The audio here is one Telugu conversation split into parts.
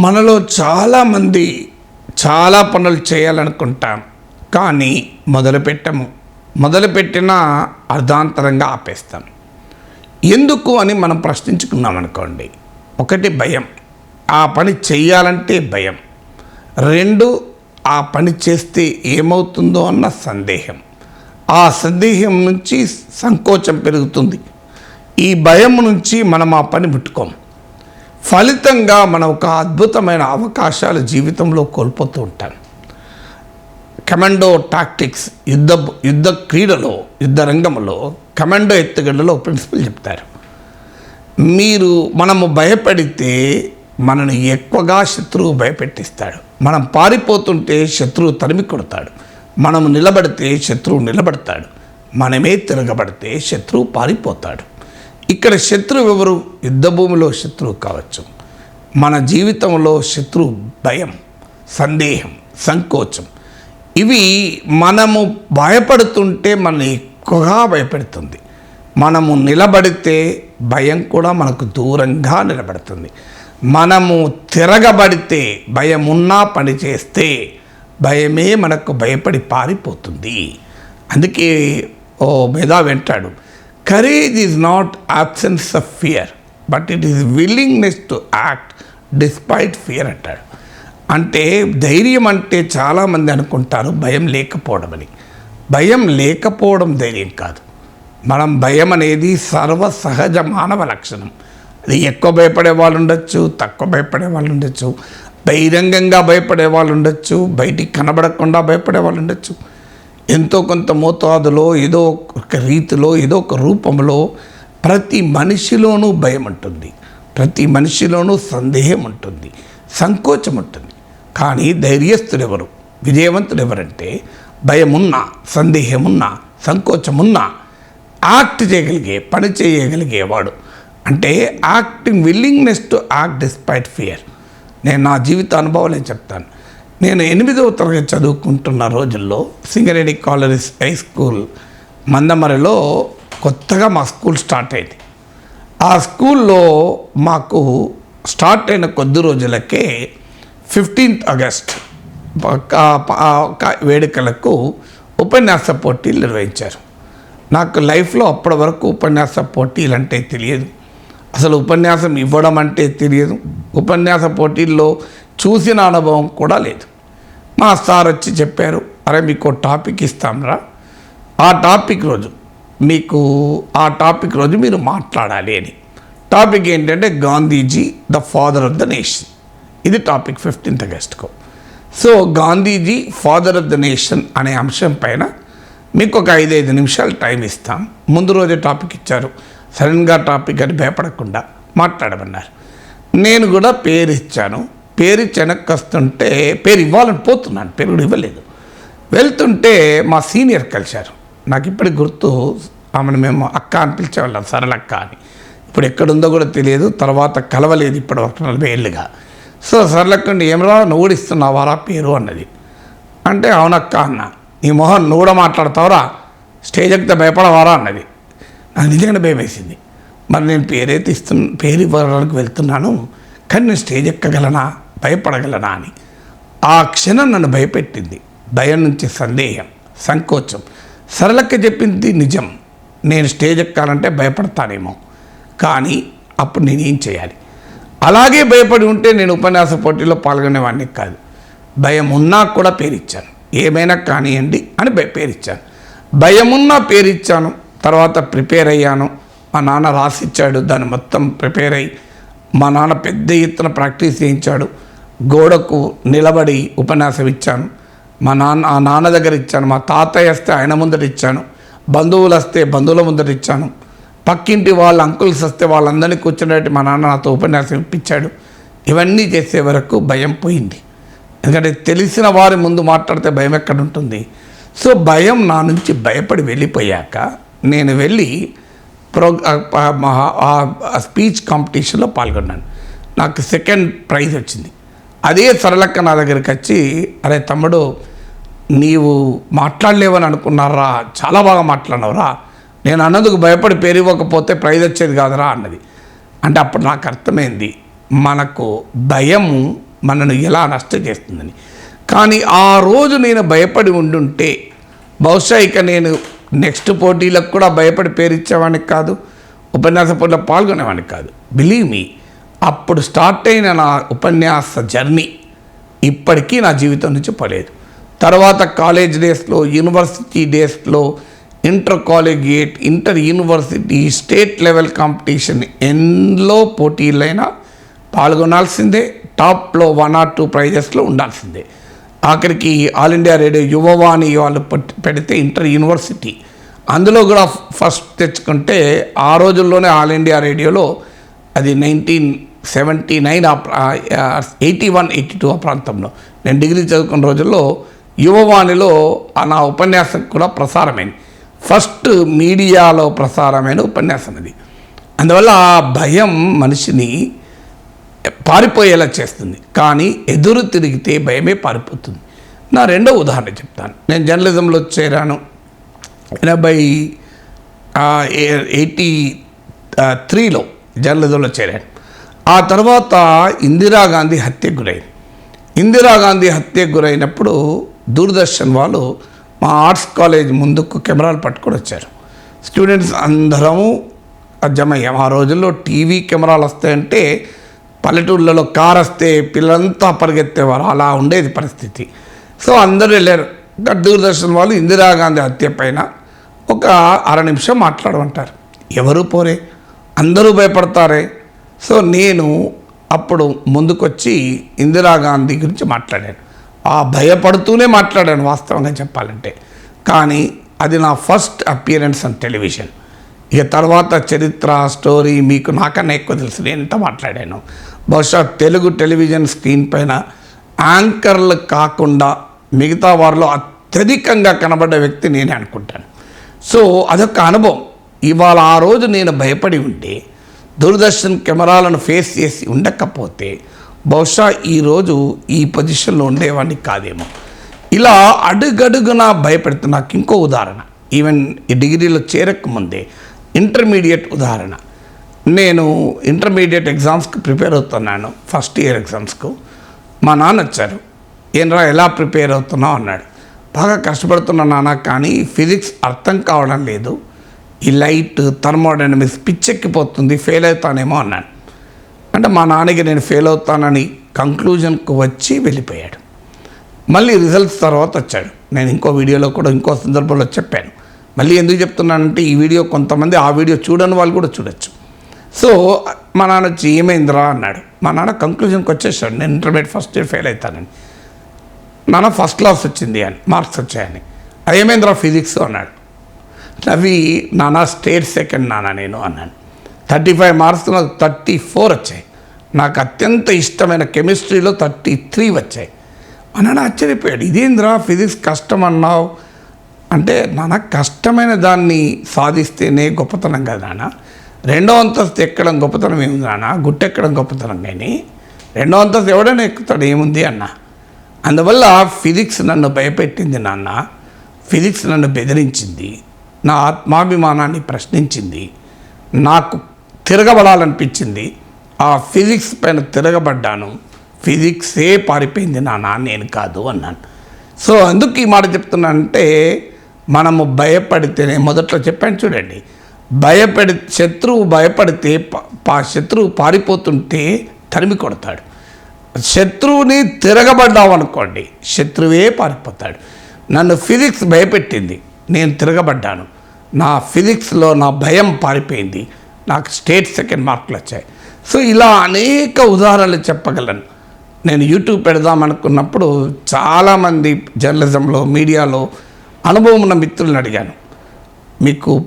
మనలో చాలామంది చాలా పనులు చేయాలనుకుంటాం. కానీ మొదలుపెట్టము. మొదలుపెట్టినా అర్ధాంతరంగా ఆపేస్తాం. ఎందుకు అని మనం ప్రశ్నించుకున్నాం అనుకోండి ఒకటి భయం. ఆ పని చేయాలంటే భయం. రెండు ఆ పని చేస్తే ఏమవుతుందో అన్న సందేహం. ఆ సందేహం నుంచి సంకోచం పెరుగుతుంది. ఈ భయం నుంచి మనం ఆ పని ముట్టుకోం ఫలితంగా మనం ఒక అద్భుతమైన అవకాశాలు జీవితంలో కోల్పోతూ ఉంటాం. కమాండో టాక్టిక్స్ యుద్ధ యుద్ధ క్రీడలో యుద్ధ రంగంలో కమాండో ఎత్తుగడలో ప్రిన్సిపల్ చెప్తారు. మీరు మనము భయపడితే మనను ఎక్కువగా శత్రువు భయపెట్టిస్తాడు. మనం పారిపోతుంటే శత్రువు తరిమి కొడతాడు. మనము నిలబడితే శత్రువు నిలబడతాడు. మనమే తిరగబడితే శత్రువు పారిపోతాడు. ఇక్కడ శత్రువు ఎవరు? యుద్ధభూమిలో శత్రువు కావచ్చు. మన జీవితంలో శత్రు భయం సందేహం సంకోచం. ఇవి మనము భయపడుతుంటే మనల్ని ఎక్కువగా భయపెడుతుంది. మనము నిలబడితే భయం కూడా మనకు దూరంగా నిలబడుతుంది. మనము తిరగబడితే భయం ఉన్నా పని చేస్తే భయమే మనకు భయపడి పారిపోతుంది. అందుకే ఓ మేధా వింటాడు courage is not absence of fear but it is willingness to act despite fear అంటాడు. అంటే ధైర్యం అంటే చాలామంది అనుకుంటారు భయం లేకపోవడం అని. భయం లేకపోవడం ధైర్యం కాదు. మనం భయం అనేది సర్వ సహజ మానవ లక్షణం. అది ఎక్కువ భయపడే వాళ్ళు ఉండొచ్చు తక్కువ భయపడే వాళ్ళు ఉండొచ్చు. బహిరంగంగా భయపడే వాళ్ళు ఉండొచ్చు బయటికి కనబడకుండా భయపడే వాళ్ళు ఉండొచ్చు. ఎంతో కొంత మోతాదులో ఏదో ఒక రీతిలో ఏదో ఒక రూపంలో ప్రతి మనిషిలోనూ భయం ఉంటుంది. ప్రతి మనిషిలోనూ సందేహం ఉంటుంది. సంకోచం ఉంటుంది. కానీ ధైర్యస్తుడెవరు విజయవంతుడు ఎవరంటే భయమున్నా సందేహమున్నా సంకోచమున్నా యాక్ట్ చేయగలిగే పని చేయగలిగేవాడు. అంటే acting willingness to act despite fear. నేను నా జీవిత అనుభవాలే చెప్తాను. నేను ఎనిమిదవ తరగతి చదువుకుంటున్న రోజుల్లో సింగరేణి కాలేజ్ హై స్కూల్ మందమరిలో కొత్తగా మా స్కూల్ స్టార్ట్ అయింది. ఆ స్కూల్లో మాకు స్టార్ట్ అయిన కొద్ది రోజులకే ఫిఫ్టీన్త్ ఆగస్ట్ వేడుకలకు ఉపన్యాస పోటీలు నిర్వహించారు. నాకు లైఫ్లో అప్పటి వరకు ఉపన్యాస పోటీలు అంటే తెలియదు. అసలు ఉపన్యాసం ఇవ్వడం అంటే తెలియదు. ఉపన్యాస పోటీల్లో చూసిన అనుభవం కూడా లేదు. మా సార్ వచ్చి చెప్పారు అరే మీకు టాపిక్ ఇస్తాంరా. ఆ టాపిక్ రోజు మీకు ఆ టాపిక్ రోజు మీరు మాట్లాడాలి అని. టాపిక్ ఏంటంటే Gandhiji the father of the nation. ఇది topic fifteenth ఆగస్ట్కు. So Gandhiji father of the nation అనే అంశం పైన మీకు ఒక ఐదైదు నిమిషాలు టైం ఇస్తాం. ముందు రోజే టాపిక్ ఇచ్చారు. సడన్గా టాపిక్ అని భయపడకుండా మాట్లాడమన్నారు. నేను కూడా పేరు ఇచ్చాను. పేరు ఇచ్చి వస్తుంటే పేరు ఇవ్వాలని పోతున్నాను పేరు కూడా ఇవ్వలేదు. వెళ్తుంటే మా సీనియర్ కలిశారు. నాకు ఇప్పటికి గుర్తు ఆమెను మేము అక్క అని పిలిచేవాళ్ళం సరళక్క అని. ఇప్పుడు ఎక్కడుందో కూడా తెలియదు తర్వాత కలవలేదు ఇప్పటి వరకు నలభై ఏళ్ళుగా. సో సరళక్కండి ఏమరా నువ్వు పేరు? అన్నది. అంటే అవునక్క అన్న. నీ మొహన్ నువ్వు కూడా స్టేజ్ ఎక్కితే భయపడవారా? అన్నది. నాకు నిజంగా భయం వేసింది. మరి నేను పేరైతే ఇస్తున్న పేరు ఇవ్వడానికి వెళ్తున్నాను కానీ నేను స్టేజ్ ఎక్కగలనా? భయపడగలనా అని. ఆ క్షణం నన్ను భయపెట్టింది. భయం నుంచి సందేహం సంకోచం. సరళక్క చెప్పింది నిజం. నేను స్టేజ్ ఎక్కాలంటే భయపడతానేమో. కానీ అప్పుడు నేనేం చేయాలి? అలాగే భయపడి ఉంటే నేను ఉపన్యాస పోటీలో పాల్గొనేవాడిని కాదు. భయం ఉన్నా కూడా పేరిచ్చాను. ఏమైనా కానివ్వండి అని భయ- పేరిచ్చాను. భయమున్నా పేరిచ్చాను. తర్వాత ప్రిపేర్ అయ్యాను. మా నాన్న రాసిచ్చాడు. దాన్ని మొత్తం ప్రిపేర్ అయ్యి మా నాన్న పెద్ద ఎత్తున ప్రాక్టీస్ చేయించాడు. గోడకు నిలబడి ఉపన్యాసం ఇచ్చాను. మా నాన్న ఆ నాన్న దగ్గర ఇచ్చాను. మా తాతయ్య వస్తే ఆయన ముందర ఇచ్చాను. బంధువులు వస్తే బంధువుల ముందర ఇచ్చాను. పక్కింటి వాళ్ళ అంకుల్స్ వస్తే వాళ్ళందరినీ కూర్చునేటి మా నాన్న నాతో ఉపన్యాసం ఇప్పించాడు. ఇవన్నీ చేసే వరకు భయం పోయింది. ఎందుకంటే తెలిసిన వారి ముందు మాట్లాడితే భయం ఎక్కడ ఉంటుంది సో భయం నా నుంచి భయపడి వెళ్ళిపోయాక నేను వెళ్ళి ప్రో ఆ స్పీచ్ కాంపిటీషన్లో పాల్గొన్నాను. నాకు సెకండ్ ప్రైజ్ వచ్చింది. అదే సరళక్క నా దగ్గరికి వచ్చి అరే తమ్ముడు నీవు మాట్లాడలేవని అనుకున్నారా? చాలా బాగా మాట్లాడినవరా. నేను అన్నందుకు భయపడి పేరు ఇవ్వకపోతే ప్రైజ్ వచ్చేది కాదురా అన్నది. అంటే అప్పుడు నాకు అర్థమైంది మనకు భయము మనను ఎలా నష్టం చేస్తుందని. కానీ ఆ రోజు నేను భయపడి ఉండుంటే బహుశా ఇక నేను నెక్స్ట్ పోటీలకు కూడా భయపడి పేరు ఇచ్చేవాడిని కాదు ఉపన్యాస పోటీలో పాల్గొనేవాడిని కాదు. బిలీవ్ మీ అప్పుడు స్టార్ట్ అయిన నా ఉపన్యాస జర్నీ ఇప్పటికీ నా జీవితం నుంచి పడలేదు తర్వాత కాలేజ్ డేస్లో యూనివర్సిటీ డేస్లో inter collegiate inter university state level competition ఎన్నో పోటీలైనా పాల్గొనాల్సిందే టాప్లో వన్ ఆర్ టూ ప్రైజెస్లో ఉండాల్సిందే. ఆఖరికి ఆల్ ఇండియా రేడియో యువవాణి వాళ్ళు పెడితే ఇంటర్ యూనివర్సిటీ. అందులో కూడా ఫస్ట్ తెచ్చుకుంటే ఆ రోజుల్లోనే ఆల్ ఇండియా రేడియోలో అది nineteen seventy nine eighty one eighty two ఆ ప్రాంతంలో. నేను డిగ్రీ చదువుకున్న రోజుల్లో యువవాణిలో ఆ నా ఉపన్యాసం కూడా ప్రసారమైంది. ఫస్ట్ మీడియాలో ప్రసారమైన ఉపన్యాసం అది. అందువల్ల ఆ భయం మనిషిని పారిపోయేలా చేస్తుంది. కానీ ఎదురు తిరిగితే భయమే పారిపోతుంది. నా రెండో ఉదాహరణ చెప్తాను. నేను జర్నలిజంలో చేరాను. ఎనభై ఎయిటీ త్రీలో జర్నలిజంలో చేరాను. ఆ తర్వాత ఇందిరాగాంధీ హత్యకు గురైంది. ఇందిరాగాంధీ హత్యకు గురైనప్పుడు దూరదర్శన్ వాళ్ళు మా ఆర్ట్స్ కాలేజ్ ముందుకు కెమెరాలు పట్టుకొని వచ్చారు. స్టూడెంట్స్ అందరము జమయ్యాం. ఆ రోజుల్లో టీవీ కెమెరాలు వస్తాయంటే పల్లెటూళ్ళలో కార్ వస్తే పిల్లలంతా పరిగెత్తేవారు. అలా ఉండేది పరిస్థితి. సో అందరూ వెళ్ళారు. దూరదర్శన్ వాళ్ళు ఇందిరాగాంధీ హత్య పైన ఒక అర నిమిషం మాట్లాడమంటారు. ఎవరు పోరే? అందరూ భయపడతారే? సో నేను అప్పుడు ముందుకొచ్చి ఇందిరాగాంధీ గురించి మాట్లాడాను. ఆ భయపడుతూనే మాట్లాడాను వాస్తవంగా చెప్పాలంటే. కానీ అది నా ఫస్ట్ అపియరెన్స్ ఆన్ టెలివిజన్. ఇక తర్వాత చరిత్ర స్టోరీ మీకు నాకన్నా ఎక్కువ తెలుసు నేను ఎంత మాట్లాడాను. బహుశా తెలుగు టెలివిజన్ స్క్రీన్ పైన యాంకర్లు కాకుండా మిగతా వారిలో అత్యధికంగా కనబడ్డ వ్యక్తి నేనే అనుకుంటాను. సో అదొక అనుభవం. ఇవాళ ఆ రోజు నేను భయపడి ఉంటే దూరదర్శన్ కెమెరాలను ఫేస్ చేసి ఉండకపోతే బహుశా ఈరోజు ఈ పొజిషన్లో ఉండేవాడిని కాదేమో. ఇలా అడుగడుగునా భయపెడుతూ నాకు ఇంకో ఉదాహరణ. ఈవెన్ ఈ డిగ్రీలో చేరకముందే ఇంటర్మీడియట్ ఉదాహరణ. నేను ఇంటర్మీడియట్ ఎగ్జామ్స్కి ప్రిపేర్ అవుతున్నాను ఫస్ట్ ఇయర్ ఎగ్జామ్స్కు. మా నాన్న వచ్చారు. ఏంరా ఎలా ప్రిపేర్ అవుతున్నావు? అన్నాడు. బాగా కష్టపడుతున్నా నాన్న కానీ ఫిజిక్స్ అర్థం కావడం లేదు. ఈ లైట్ థర్మోడైనమిక్స్ పిచ్చెక్కిపోతుంది ఫెయిల్ అవుతానేమో అన్నాడు. అంటే మా నాన్నకి నేను ఫెయిల్ అవుతానని కంక్లూజన్కు వచ్చి వెళ్ళిపోయాడు. మళ్ళీ రిజల్ట్స్ తర్వాత వచ్చాడు. నేను ఇంకో వీడియోలో కూడా ఇంకో సందర్భంలో చెప్పాను. మళ్ళీ ఎందుకు చెప్తున్నానంటే ఈ వీడియో కొంతమంది ఆ వీడియో చూడని వాళ్ళు కూడా చూడొచ్చు. సో మా నాన్న వచ్చి ఏమైందిరా అన్నాడు. మా నాన్న కంక్లూజన్కి వచ్చేసాడు. నేను ఇంటర్మీడియట్ ఫస్ట్ ఇయర్ ఫెయిల్ అవుతానని. నాన్న ఫస్ట్ క్లాస్ వచ్చింది అని మార్క్స్ వచ్చాయని. ఏమైందిరా ఫిజిక్స్ అన్నాడు. రవి నానా స్టేట్ సెకండ్ నాన్న నేను అన్నాను థర్టీ ఫైవ్ మార్క్స్ నాకు థర్టీ ఫోర్ వచ్చాయి. నాకు అత్యంత ఇష్టమైన కెమిస్ట్రీలో థర్టీ త్రీ వచ్చాయి. అన్నాడు ఆశ్చర్యపోయాడు. ఇదేంద్రా ఫిజిక్స్ కష్టం అన్నావు? అంటే నాన్న కష్టమైన దాన్ని సాధిస్తేనే గొప్పతనం కదా నాన్న రెండో అంతస్తు ఎక్కడం గొప్పతనం ఏముంది నాన్న గుట్టెక్కడం గొప్పతనం కానీ రెండో అంతస్తు ఎవడైనా ఎక్కుతాడు ఏముంది? అన్న. అందువల్ల ఫిజిక్స్ నన్ను భయపెట్టింది నాన్న. ఫిజిక్స్ నన్ను బెదిరించింది. నా ఆత్మాభిమానాన్ని ప్రశ్నించింది. నాకు తిరగబడాలనిపించింది. ఆ ఫిజిక్స్ పైన తిరగబడ్డాను. ఫిజిక్సే పారిపోయింది నాన్న నేను కాదు అన్నాను. సో అందుకు ఈ మాట చెప్తున్నానంటే మనము భయపడితేనే మొదట్లో చెప్పాను చూడండి. భయపడి శత్రువు భయపడితే పా- శత్రువు పారిపోతుంటే తరిమి కొడతాడు. శత్రువుని తిరగబడ్డావు అనుకోండి శత్రువే పారిపోతాడు. నన్ను ఫిజిక్స్ భయపెట్టింది. నేను తిరగబడ్డాను. నా ఫిజిక్స్లో నా భయం పారిపోయింది. నాకు స్టేట్ సెకండ్ మార్కులు వచ్చాయి. సో ఇలా అనేక ఉదాహరణలు చెప్పగలను. నేను యూట్యూబ్ పెడదాం అనుకున్నప్పుడు చాలామంది జర్నలిజంలో మీడియాలో అనుభవం ఉన్న మిత్రులను అడిగాను. మీకు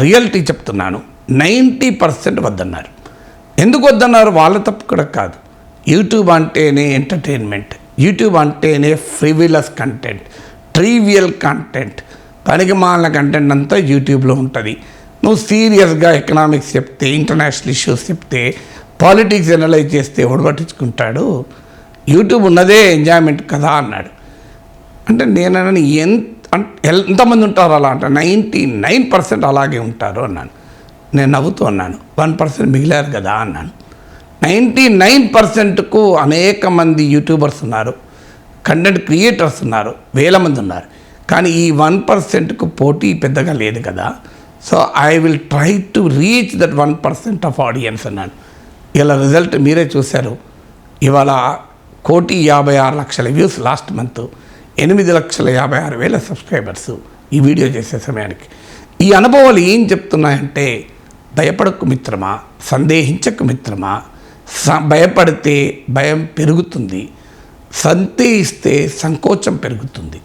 రియాలిటీ చెప్తున్నాను. నైంటీ పర్సెంట్ వద్దన్నారు. ఎందుకు వద్దన్నారు? వాళ్ళ తప్పు కూడా కాదు. యూట్యూబ్ అంటేనే ఎంటర్టైన్మెంట్. యూట్యూబ్ అంటేనే ఫ్రివిలస్ కంటెంట్. ట్రీవియల్ కంటెంట్. పనికి మాలిన కంటెంట్ అంతా యూట్యూబ్లో ఉంటుంది. నువ్వు సీరియస్గా ఎకనామిక్స్ చెప్తే ఇంటర్నేషనల్ ఇష్యూస్ చెప్తే పాలిటిక్స్ అనలైజ్ చేస్తే ఎవడు పట్టించుకుంటాడు? యూట్యూబ్ ఉన్నదే ఎంజాయ్మెంట్ కదా అన్నాడు. అంటే నేను ఎంత ఎంతమంది ఉంటారు అలా అంటే నైంటీ నైన్ పర్సెంట్ అలాగే ఉంటారు అన్నాను. నేను నవ్వుతూ అన్నాను. వన్ పర్సెంట్ మిగిలారు కదా అన్నాను. నైంటీ నైన్ పర్సెంట్కు అనేక మంది యూట్యూబర్స్ ఉన్నారు. కంటెంట్ క్రియేటర్స్ ఉన్నారు. వేల మంది ఉన్నారు. కానీ ఈ వన్ పర్సెంట్కు పోటీ పెద్దగా లేదు కదా. So I will try to reach that one percent of audience అన్నాను ఇలా రిజల్ట్ మీరే చూశారు. ఇవాళ కోటి యాభై ఆరు లక్షల వ్యూస్ లాస్ట్ మంత్ ఎనిమిది లక్షల యాభై ఆరు వేల సబ్స్క్రైబర్స్ ఈ వీడియో చేసే సమయానికి. ఈ అనుభవాలు ఏం చెప్తున్నాయంటే భయపడకు మిత్రమా సందేహించకు మిత్రమా స- భయపడితే భయం పెరుగుతుంది సందేహిస్తే సంకోచం పెరుగుతుంది.